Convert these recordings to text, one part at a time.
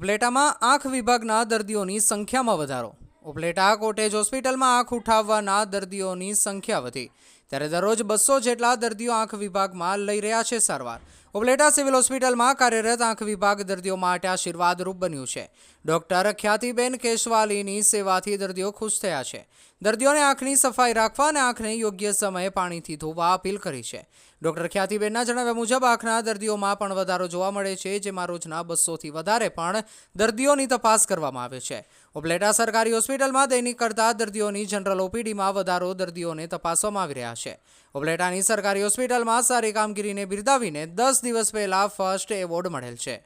ઉપલેટામાં આંખ વિભાગના દર્દીઓની સંખ્યામાં વધારો. ઉપલેટા કોટેજ હોસ્પિટલમાં આંખ ઉઠાવવાના દર્દીઓની સંખ્યા વધી. ત્યારે દરરોજ બસો જેટલા દર્દીઓ આંખ વિભાગમાં લઈ રહ્યા છે સારવાર. ઉપલેટા સિવિલ હોસ્પિટલમાં કાર્યરત આંખ વિભાગ દર્દીઓ માટે આશીર્વાદરૂપ બન્યું છે. ડોક્ટર ખ્યાતિબેન કેશવાલીની સેવાથી દર્દીઓ ખુશ થયા છે. દર્દીઓને આંખની સફાઈ રાખવા અને આંખને યોગ્ય સમયે પાણીથી ધોવા અપીલ કરી છે. ડોક્ટર ખ્યાતિબેનના જણાવ્યા મુજબ, આંખના દર્દીઓમાં પણ વધારો જોવા મળે છે, જેમાં રોજના બસોથી વધારે પણ દર્દીઓની તપાસ કરવામાં આવે છે. ઉપલેટા સરકારી હોસ્પિટલમાં દૈનિક કરતા દર્દીઓની જનરલ ઓપીડીમાં વધારો દર્દીઓને તપાસવામાં આવી રહ્યા છે. ઉપલેટાની સરકારી હોસ્પિટલમાં સારી કામગીરીને બિરદાવીને દસ દિવસ પહેલા ફર્સ્ટ એવોર્ડ મળેલ છે.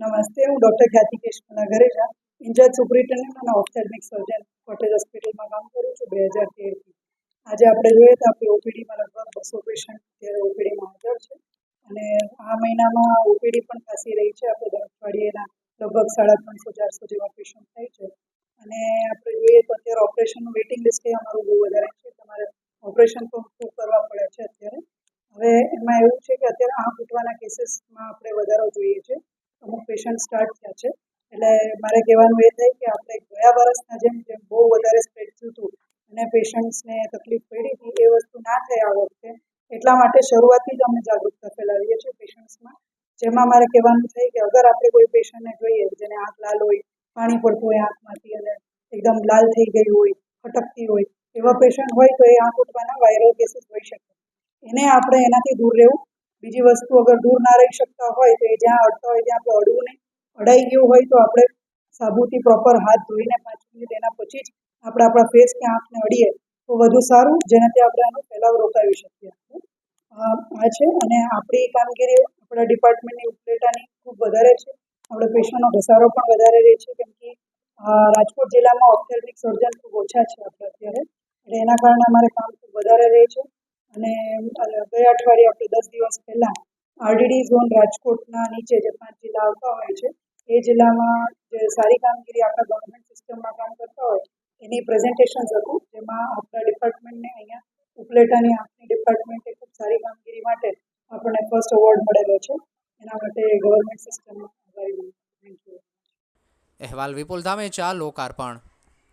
નમસ્તે, હું ડૉક્ટર ખ્યાતિ કેશકુના ઘરેજા ઇન્ચાર્જ સુપરિન્ટેન્ડન્ટ અને ઓપ્થેલ્મિક સર્જન કોટેજ હોસ્પિટલમાં કામ કરું છું બે હજાર તેરથી. આજે આપણે જોઈએ તો આપણી ઓપીડીમાં લગભગ બસો પેશન્ટ અત્યારે ઓપીડીમાં હાજર છે અને આ મહિનામાં ઓપીડી પણ ખાસી રહી છે. આપણે દર અઠવાડિયેના લગભગ સાડા ત્રણસો, ચારસો જેવા પેશન્ટ થાય છે. અને આપણે જોઈએ તો અત્યારે ઓપરેશનનું વેઇટિંગ લિસ્ટ એ અમારું બહુ વધારે છે. તમારે ઓપરેશન પણ ખૂબ કરવા પડે છે અત્યારે હવે એમાં એવું છે કે અત્યારે આ ઉઠવાના કેસીસમાં આપણે વધારો જોઈએ છે. અમુક પેશન્ટ સ્ટાર્ટ થયા છે. એટલે મારે કહેવાનું એ થાય કે આપણે ગયા વર્ષના જેમ જેમ બહુ વધારે સ્પ્રેડ થયું હતું અને પેશન્ટ્સને તકલીફ પડી હતી, એ વસ્તુ ના થાય આ વખતે, એટલા માટે શરૂઆતથી જ અમે જાગૃતતા ફેલાવીએ છીએ પેશન્ટ્સમાં જેમાં મારે કહેવાનું થાય કે અગર આપણે કોઈ પેશન્ટને જોઈએ, જેને આંખ લાલ હોય, પાણી પડતું હોય આંખમાંથી અને એકદમ લાલ થઈ ગયું હોય, ખટકતી હોય, એવા પેશન્ટ હોય તો એ આંખ ઉઠવાના વાયરલ કેસીસ હોઈ શકે. એને આપણે એનાથી દૂર રહેવું. બીજી વસ્તુ અગર દૂર ના રહી શકતા હોય તો એ જ્યાં અડતા હોય ત્યાં આપણે અડવું નહીં. અડાઈ ગયું હોય તો આપણે સાબુથી પ્રોપર હાથ ધોઈને પાંચ મિનિટ એના પછી જ આપણે આપણા ફેસ કે આંખને અડીએ તો વધુ સારું, જેનાથી આપણે આનો ફેલાવ રોકાવી શકીએ. આ છે અને આપણી કામગીરી આપણા ડિપાર્ટમેન્ટની ઉપલેટાની ખૂબ વધારે છે. આપણે પેશન્ટનો ઘસારો પણ વધારે રહે છે, કેમ કે રાજકોટ જિલ્લામાં ઓપ્થેલ્મિક સર્જન ખૂબ ઓછા છે આપણે અત્યારે. એટલે એના કારણે અમારે કામ ખૂબ વધારે રહે છે. અને બે અઠવાડિયે આપણે દસ દિવસ પહેલાં આરડીડી ઝોન રાજકોટના નીચે જે પાંચ જિલ્લા આવતા હોય છે, એ જિલ્લામાં જે સારી કામગીરી આપણા ગવર્મેન્ટ સિસ્ટમમાં કામ કરતા હોય, એની પ્રેઝન્ટેશન્સ હતું જેમાં આપણા ડિપાર્ટમેન્ટને અહીંયા ઉપલેટાની આંખની ડિપાર્ટમેન્ટે ખૂબ સારી કામગીરી માટે આપણને ફર્સ્ટ એવોર્ડ મળેલો છે. એના માટે ગવર્મેન્ટ સિસ્ટમમાં આભારી થેન્ક યુ અહેવાલ વિપુલ ધામેચા, લોકાર્પણ.